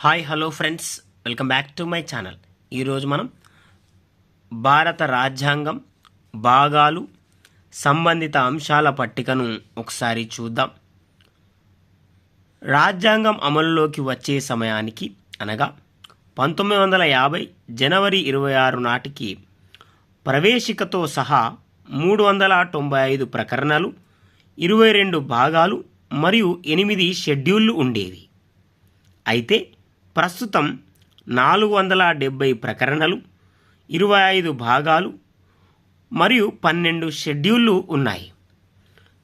Hi hello friends welcome back to my channel ఈరోజు మనం భారత రాజ్యాంగం భాగాలు సంబంధిత అంశాల పట్టికను ఒకసారి చూద్దాం. రాజ్యాంగం అమలులోకి వచ్చే సమయానికి అనగా పంతొమ్మిది వందల యాభై జనవరి ఇరవై ఆరు నాటికి ప్రవేశికతో సహా మూడు వందల తొంభై ఐదు ప్రకరణలు ఇరవై రెండు భాగాలు మరియు ఎనిమిది షెడ్యూళ్ళు ఉండేవి. అయితే ప్రస్తుతం నాలుగు వందల డెబ్బై ప్రకరణలు ఇరవై ఐదు భాగాలు మరియు పన్నెండు షెడ్యూళ్ళు ఉన్నాయి.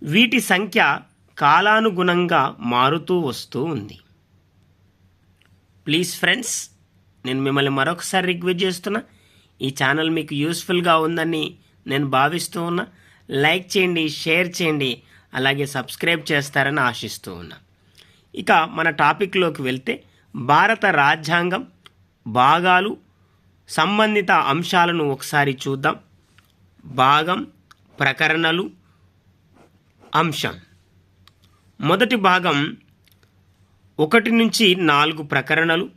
వీటి సంఖ్య కాలానుగుణంగా మారుతూ వస్తూ ఉంది. ప్లీజ్ ఫ్రెండ్స్ నేను మిమ్మల్ని మరొకసారి రిక్వెస్ట్ చేస్తున్నా ఈ ఛానల్ మీకు యూస్ఫుల్గా ఉందని నేను భావిస్తూ ఉన్నా. లైక్ చేయండి షేర్ చేయండి అలాగే సబ్స్క్రైబ్ చేస్తారని ఆశిస్తూ ఉన్నా. ఇక మన టాపిక్లోకి వెళ్తే భారత రాజ్యాంగం భాగాలు సంబంధిత అంశాలను ఒకసారి చూద్దాం. భాగం ప్రకరణలు అంశం. మొదటి భాగం ఒకటి నుంచి నాలుగు ప్రకరణలు.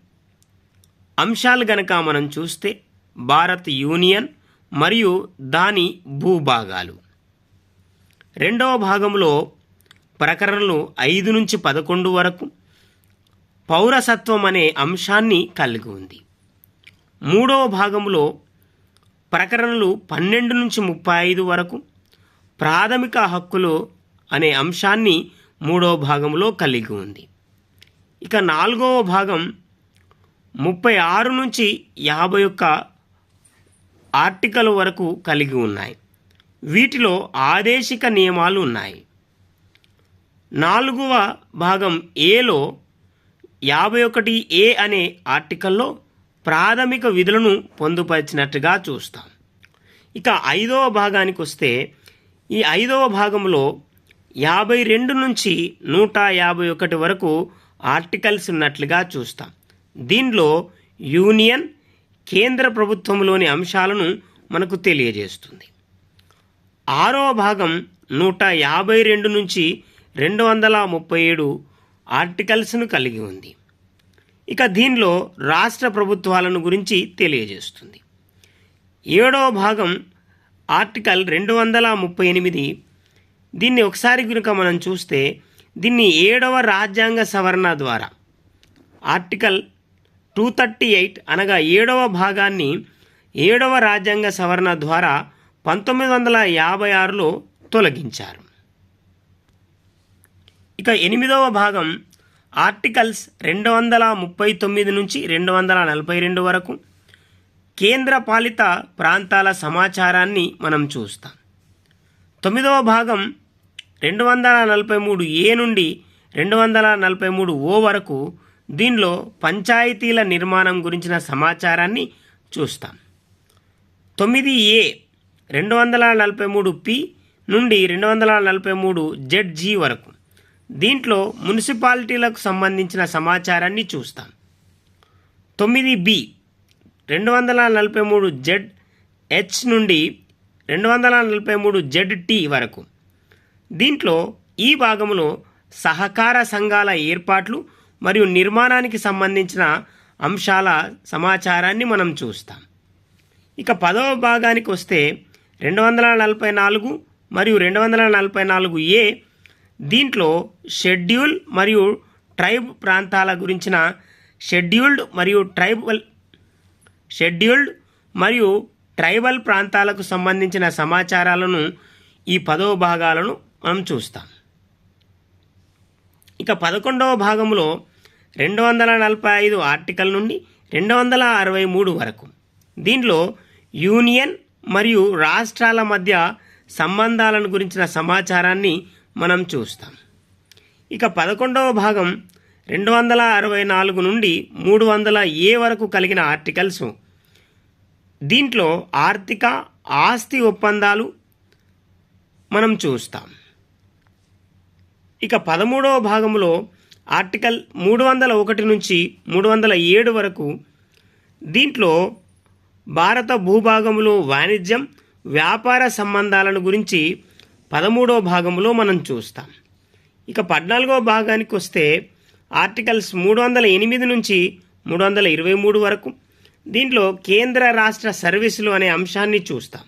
అంశాలు గనక మనం చూస్తే భారత్ యూనియన్ మరియు దాని భూభాగాలు. రెండవ భాగంలో ప్రకరణలు ఐదు నుంచి పదకొండు వరకు పౌరసత్వం అనే అంశాన్ని కలిగి ఉంది. మూడవ భాగంలో ప్రకరణలు పన్నెండు నుంచి ముప్పై ఐదు వరకు ప్రాథమిక హక్కులు అనే అంశాన్ని మూడవ భాగంలో కలిగి ఉంది. ఇక నాలుగవ భాగం ముప్పై ఆరు నుంచి యాభై ఒక్క ఆర్టికల్ వరకు కలిగి ఉన్నాయి. వీటిలో ఆదేశిక నియమాలు ఉన్నాయి. నాలుగవ భాగం ఏలో యాభై ఒకటి ఏ అనే ఆర్టికల్లో ప్రాథమిక విధులను పొందుపరిచినట్టుగా చూస్తాం. ఇక ఐదవ భాగానికి వస్తే ఈ ఐదవ భాగంలో యాభై రెండు నుంచి నూట యాభై ఒకటి వరకు ఆర్టికల్స్ ఉన్నట్లుగా చూస్తాం. దీనిలో యూనియన్ కేంద్ర ప్రభుత్వంలోని అంశాలను మనకు తెలియజేస్తుంది. ఆరవ భాగం నూట యాభై రెండు నుంచి రెండు వందల ముప్పై ఏడు ఆర్టికల్స్ను కలిగి ఉంది. ఇక దీనిలో రాష్ట్ర ప్రభుత్వాలను గురించి తెలియజేస్తుంది. ఏడవ భాగం ఆర్టికల్ రెండు వందల ముప్పై ఎనిమిది. దీన్ని ఒకసారి కనుక మనం చూస్తే దీన్ని ఏడవ రాజ్యాంగ సవరణ ద్వారా ఆర్టికల్ టూ థర్టీ ఎయిట్ అనగా ఏడవ భాగాన్ని ఏడవ రాజ్యాంగ సవరణ ద్వారా పంతొమ్మిది వందల యాభై ఆరులో తొలగించారు. ఇక ఎనిమిదవ భాగం ఆర్టికల్స్ రెండు వందల ముప్పై తొమ్మిది నుంచి రెండు వందల నలభై రెండు వరకు కేంద్ర పాలిత ప్రాంతాల సమాచారాన్ని మనం చూస్తాం. తొమ్మిదవ భాగం రెండు వందల నలభై మూడు ఏ నుండి రెండు వందల నలభై మూడు ఓ వరకు దీనిలో పంచాయతీల నిర్మాణం గురించిన సమాచారాన్ని చూస్తాం. తొమ్మిది ఏ రెండు వందల నలభై మూడు పి నుండి రెండు వందల నలభై మూడు జెడ్ జీ వరకు దీంట్లో మున్సిపాలిటీలకు సంబంధించిన సమాచారాన్ని చూస్తాం. తొమ్మిది బి రెండు వందల నలభై మూడు జెడ్ హెచ్ నుండి రెండు వందల నలభై మూడు జెడ్ టీ వరకు. దీంట్లో ఈ భాగంలో సహకార సంఘాల ఏర్పాట్లు మరియు నిర్మాణానికి సంబంధించిన అంశాల సమాచారాన్ని మనం చూస్తాం. ఇక పదవ భాగానికి వస్తే రెండు వందల నలభై నాలుగు మరియు రెండు వందల నలభై నాలుగు ఏ దీంట్లో షెడ్యూల్ మరియు ట్రైబ్ ప్రాంతాల గురించిన షెడ్యూల్డ్ మరియు ట్రైబల్ షెడ్యూల్డ్ మరియు ట్రైబల్ ప్రాంతాలకు సంబంధించిన సమాచారాలను ఈ పదవ భాగాలను మనం చూస్తాం. ఇక పదకొండవ భాగంలో రెండు వందల నలభై ఐదు ఆర్టికల్ నుండి రెండు వందల అరవై మూడు వరకు. దీనిలో యూనియన్ మరియు రాష్ట్రాల మధ్య సంబంధాలను గురించిన సమాచారాన్ని మనం చూస్తాం. ఇక పదకొండవ భాగం రెండు వందల అరవై నాలుగు నుండి మూడు వందల ఏ వరకు కలిగిన ఆర్టికల్స్. దీంట్లో ఆర్థిక ఆస్తి ఒప్పందాలు మనం చూస్తాం. ఇక పదమూడవ భాగంలో ఆర్టికల్ మూడు వందల ఒకటి నుంచి మూడు వందల ఏడు వరకు దీంట్లో భారత భూభాగంలో వాణిజ్యం వ్యాపార సంబంధాలను గురించి పదమూడవ భాగంలో మనం చూస్తాం. ఇక పద్నాలుగవ భాగానికి వస్తే ఆర్టికల్స్ మూడు వందల ఎనిమిది నుంచి మూడు వందల ఇరవై మూడు వరకు దీంట్లో కేంద్ర రాష్ట్ర సర్వీసులు అనే అంశాన్ని చూస్తాం.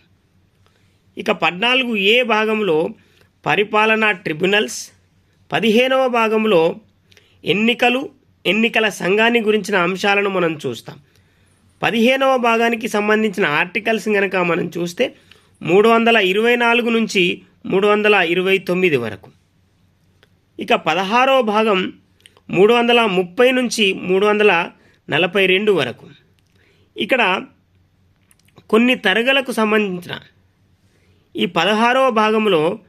ఇక పద్నాలుగు ఏ భాగంలో పరిపాలనా ట్రిబ్యునల్స్ పదిహేనవ భాగంలో ఎన్నికలు ఎన్నికల సంఘాన్ని గురించిన అంశాలను మనం చూస్తాం. పదిహేనవ భాగానికి సంబంధించిన ఆర్టికల్స్ కనుక మనం చూస్తే మూడు వందల ఇరవై నాలుగు నుంచి మూడు వందల ఇరవై తొమ్మిది వరకు. ఇక పదహారవ భాగం మూడు వందల ముప్పై నుంచి మూడు వందల నలభై రెండు వరకు. ఇక్కడ కొన్ని తరగలకు సంబంధించిన ఈ పదహారవ భాగంలో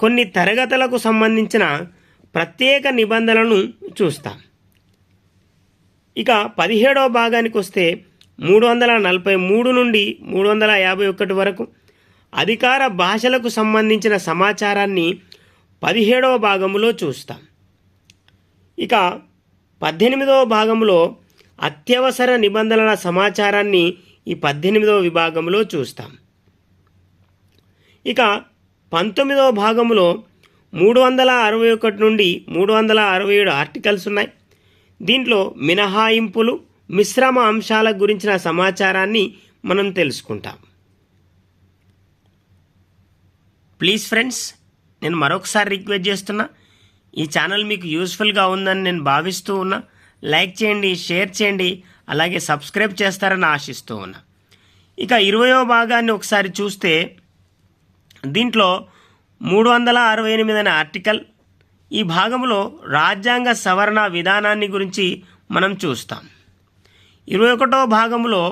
కొన్ని తరగతులకు సంబంధించిన ప్రత్యేక నిబంధనలను చూస్తాం. ఇక పదిహేడవ భాగానికి వస్తే మూడు వందల నలభై మూడు నుండి మూడు వందల యాభై ఒకటి వరకు అధికార భాషలకు సంబంధించిన సమాచారాన్ని పదిహేడవ భాగంలో చూస్తాం. ఇక పద్దెనిమిదవ భాగంలో అత్యవసర నిబంధనల సమాచారాన్ని ఈ పద్దెనిమిదవ విభాగంలో చూస్తాం. ఇక పంతొమ్మిదవ భాగంలో మూడు వందల అరవై ఒకటి నుండి మూడు వందల అరవై ఏడు ఆర్టికల్స్ ఉన్నాయి. దీంట్లో మినహాయింపులు మిశ్రమ అంశాల గురించిన సమాచారాన్ని మనం తెలుసుకుంటాం. ప్లీజ్ ఫ్రెండ్స్ నేను మరొకసారి రిక్వెస్ట్ చేస్తున్నా ఈ ఛానల్ మీకు యూస్ఫుల్గా ఉందని నేను భావిస్తూ ఉన్నా లైక్ చేయండి షేర్ చేయండి అలాగే సబ్స్క్రైబ్ చేస్తారని ఆశిస్తూ ఉన్నా. ఇక ఇరవయో భాగాన్ని ఒకసారి చూస్తే దీంట్లో మూడు వందల అరవై ఎనిమిది అనే ఆర్టికల్ ఈ భాగంలో రాజ్యాంగ సవరణ విధానాన్ని గురించి మనం చూస్తాం. ఇరవై ఒకటో భాగంలో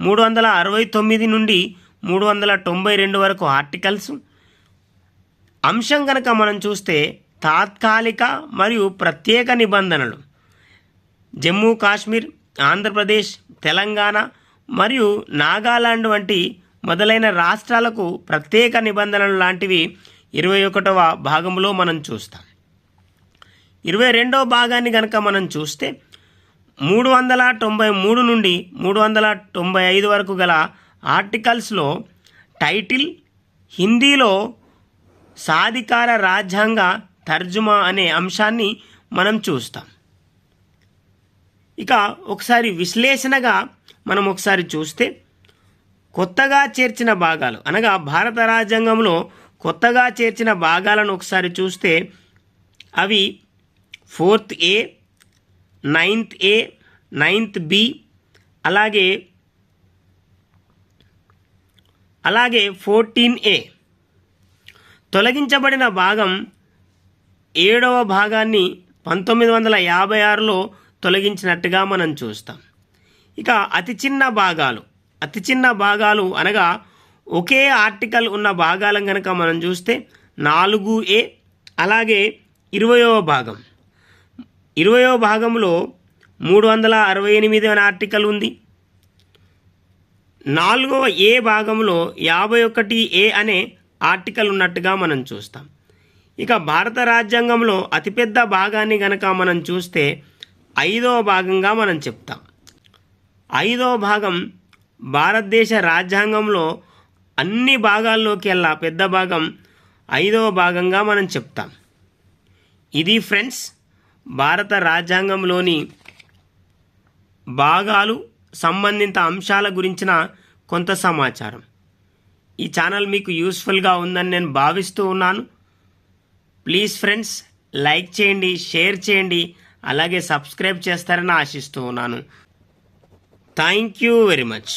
మూడు వందల అరవై తొమ్మిది నుండి మూడు వందల తొంభై రెండు వరకు ఆర్టికల్స్ అంశం కనుక మనం చూస్తే తాత్కాలిక మరియు ప్రత్యేక నిబంధనలు. జమ్మూ కాశ్మీర్ ఆంధ్రప్రదేశ్ తెలంగాణ మరియు నాగాలాండ్ వంటి మొదలైన రాష్ట్రాలకు ప్రత్యేక నిబంధనలు లాంటివి ఇరవై ఒకటవ భాగంలో మనం చూస్తాం. ఇరవై రెండవ భాగాన్ని కనుక మనం చూస్తే మూడు వందల తొంభై మూడు నుండి మూడు వందల తొంభై ఐదు వరకు గల ఆర్టికల్స్లో టైటిల్ హిందీలో సాధికార రాజ్యాంగ తర్జుమా అనే అంశాన్ని మనం చూస్తాం. ఇక ఒకసారి విశ్లేషణగా మనం ఒకసారి చూస్తే కొత్తగా చేర్చిన భాగాలు అనగా భారత రాజ్యాంగంలో కొత్తగా చేర్చిన భాగాలను ఒకసారి చూస్తే అవి fourth A ninth A ninth B అలాగే అలాగే ఫోర్టీన్ ఏ. తొలగించబడిన భాగం ఏడవ భాగాన్ని పంతొమ్మిది వందల యాభై ఆరులో తొలగించినట్టుగా మనం చూస్తాం. ఇక అతి చిన్న భాగాలు అతి చిన్న భాగాలు అనగా ఒకే ఆర్టికల్ ఉన్న భాగాలను కనుక మనం చూస్తే నాలుగు ఏ అలాగే ఇరవయవ భాగం. ఇరవయవ భాగంలో మూడు వందల అరవై ఎనిమిది అనే ఆర్టికల్ ఉంది. నాలుగవ ఏ భాగంలో యాభై ఒకటి ఏ అనే ఆర్టికల్ ఉన్నట్టుగా మనం చూస్తాం. ఇక భారత రాజ్యాంగంలో అతిపెద్ద భాగాన్ని గనక మనం చూస్తే ఐదవ భాగంగా మనం చెప్తాం. ఐదవ భాగం భారతదేశ రాజ్యాంగంలో అన్ని భాగాల్లోకెల్లా పెద్ద భాగం ఐదవ భాగంగా మనం చెప్తాం. ఇది ఫ్రెండ్స్ భారత రాజ్యాంగంలోని భాగాలు సంబంధిత అంశాల గురించిన కొంత సమాచారం. ఈ ఛానల్ మీకు యూస్ఫుల్గా ఉందని నేను భావిస్తూ ఉన్నాను. ప్లీజ్ ఫ్రెండ్స్ లైక్ చేయండి షేర్ చేయండి అలాగే సబ్స్క్రైబ్ చేస్తారని ఆశిస్తూ ఉన్నాను. Thank you very much.